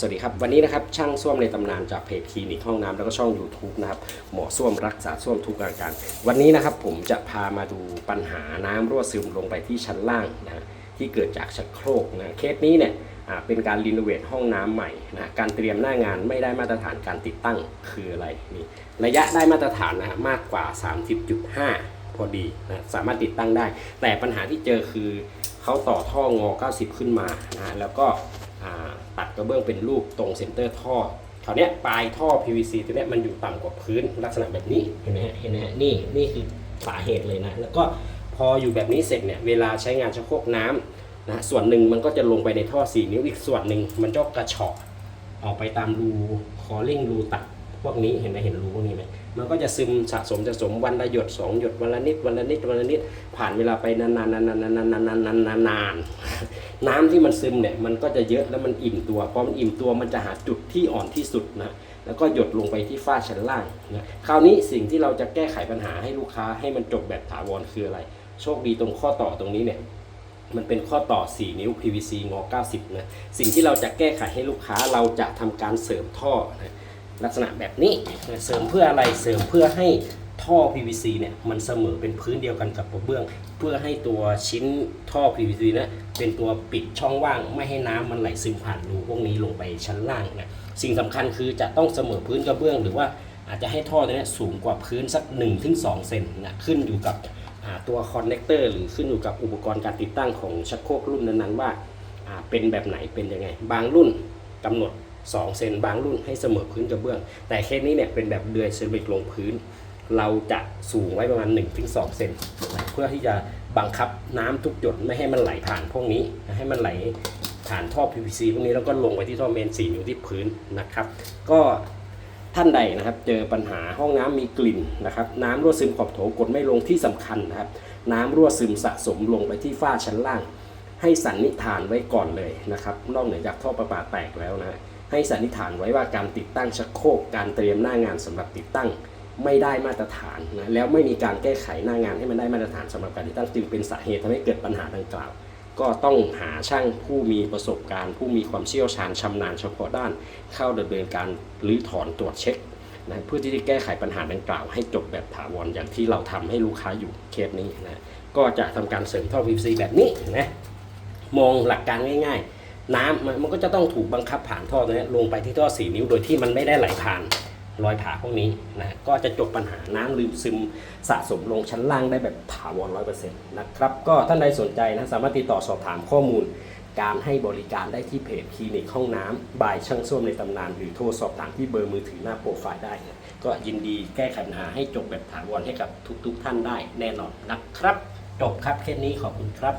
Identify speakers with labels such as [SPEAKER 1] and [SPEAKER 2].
[SPEAKER 1] สวัสดีครับ วันนี้นะครับช่างส้วมในตำนานจากเพจคลินิกห้องน้ำแล้วก็ช่อง YouTube นะครับหมอส้วมรักษาส้วมทุกอาการ วันนี้นะครับผมจะพามาดูปัญหาน้ำรั่วซึมลงไปที่ชั้นล่างนะฮะที่เกิดจากชักโครกนะเคสนี้เนี่ยอ่าเป็นการรีโนเวทห้องน้ำใหม่นะการเตรียมหน้างานไม่ได้มาตรฐานการติดตั้งคืออะไรนี่ระยะได้มาตรฐานนะฮะมากกว่า 30.5 พอดีนะสามารถติดตั้งได้ แต่ปัญหาที่เจอคือเขาต่อท่องอ 90 ขึ้นมานะฮะแล้วก็ ตัดกระเบื้องเป็นรูปตรงเซนเตอร์ท่อคราวนี้ปลายท่อ PVC ตัวนี้มันอยู่ต่ำกว่าพื้นลักษณะแบบนี้เห็นไหมฮะเห็นไหมฮะนี่นี่คือสาเหตุเลยนะ แล้วก็พออยู่แบบนี้เสร็จเนี่ยเวลาใช้งานชักโครกน้ำนะส่วนหนึ่งมันก็จะลงไปในท่อ 4 นิ้วอีกส่วนหนึ่งมันจะกระเฉาะออกไปตามรูคอลิ่งรูตัด พวกนี้เห็นไหมเห็นรูพวกนี้ไหมมันก็จะซึมสะสมสะสมวันละหยดสองหยดวันละนิดวันละนิดวันละนิดผ่านเวลาไปนานๆนานๆนานๆนานๆนานๆนานๆนานๆน้ำที่มันซึมเนี่ยมันก็จะเยอะแล้วมันอิ่มตัวพอมันอิ่มตัวมันจะหาจุดที่อ่อนที่สุดนะแล้วก็หยดลงไปที่ฝ้าชั้นล่างนะคราวนี้สิ่งที่เราจะแก้ไขปัญหาให้ลูกค้าให้มันจบแบบถาวรคืออะไร โชคดีตรงข้อต่อตรงนี้เนี่ยมันเป็นข้อต่อ 4 นิ้ว PVC งอ90นะสิ่งที่เราจะแก้ไขให้ลูกค้าเราจะทำการเสริมท่อนะ ลักษณะแบบนี้เสริมเพื่ออะไรเสริมเพื่อให้ท่อ PVC เนี่ยมันเสมอเป็นพื้นเดียวกันกับกระเบื้อง เพื่อให้ตัวชิ้นท่อ PVC นะเป็นตัวปิดช่องว่างไม่ให้น้ำมันไหลซึมผ่านรูพวกนี้ลงไปชั้นล่างนะสิ่งสำคัญคือจะต้องเสมอพื้นกระเบื้อง หรือว่าอาจจะให้ท่อตัวเนี้ยสูงกว่าพื้นสัก 1-2 เซนนะขึ้นอยู่กับตัวคอนเนคเตอร์หรือขึ้นอยู่กับอุปกรณ์การติดตั้งของชักโครกรุ่นนั้นๆว่าอ่าเป็นแบบไหนเป็นยังไง บางรุ่นกำหนด 2 เซนบางรุ่นให้เสมอพื้นกระเบื้อง แต่เคสนี้เนี่ยเป็นแบบเดือยเซรามิกลงพื้น เราจะสูงไว้ประมาณ 1-2 เซนเพื่อที่จะบังคับน้ำทุกหยดไม่ให้มันไหลผ่านพวกนี้ ให้มันไหลผ่านท่อ PVC พวกนี้แล้วก็ลงไปที่ท่อเมน4นิ้วที่พื้นนะครับ ก็ท่านใดนะครับ เจอปัญหาห้องน้ำมีกลิ่นนะครับ น้ำรั่วซึมขอบโถกดไม่ลงที่สำคัญนะครับ น้ำรั่วซึมสะสมลงไปที่ฝ้าชั้นล่าง ให้สันนิษฐานไว้ก่อนเลยนะครับ นอกเหนือจากท่อประปาแตกแล้วนะ ให้สันนิษฐานไว้ว่าการติดตั้งชักโครกการเตรียมหน้างานสำหรับติดตั้งไม่ได้มาตรฐานนะแล้วไม่มีการแก้ไขหน้างานให้มันได้มาตรฐานสำหรับการติดตั้งจึงเป็นสาเหตุทำให้เกิดปัญหาดังกล่าว ก็ต้องหาช่างผู้มีประสบการณ์ ผู้มีความเชี่ยวชาญชำนาญเฉพาะด้าน เข้าดำเนินการรื้อถอนตรวจเช็คนะเพื่อที่จะแก้ไขปัญหาดังกล่าว ให้จบแบบถาวรอย่างที่เราทำให้ลูกค้าอยู่เคสนี้นะก็จะทำการเสริมท่อ PVC แบบนี้นะมองหลักการง่าย ๆ น้ำมันมันก็จะต้องถูกบังคับผ่านท่อตัวนี้ลงไปที่ท่อ4นิ้วโดยที่มันไม่ได้ไหลผ่านรอยผ่าพวกนี้นะก็จะจบปัญหาน้ำลืมซึมสะสมลงชั้นล่างได้แบบถาวร100%นะครับก็ท่านใดสนใจนะสามารถติดต่อสอบถามข้อมูล การให้บริการได้ที่เพจคลินิกห้องน้ำบายช่างส้วมในตำนาน หรือโทรสอบถามที่เบอร์มือถือหน้าโปรไฟล์ได้นะก็ยินดีแก้ไขปัญหาให้จบแบบถาวรให้กับทุก ๆ ท่านได้แน่นอนนะครับ จบครับเคสนี้ขอบคุณครับ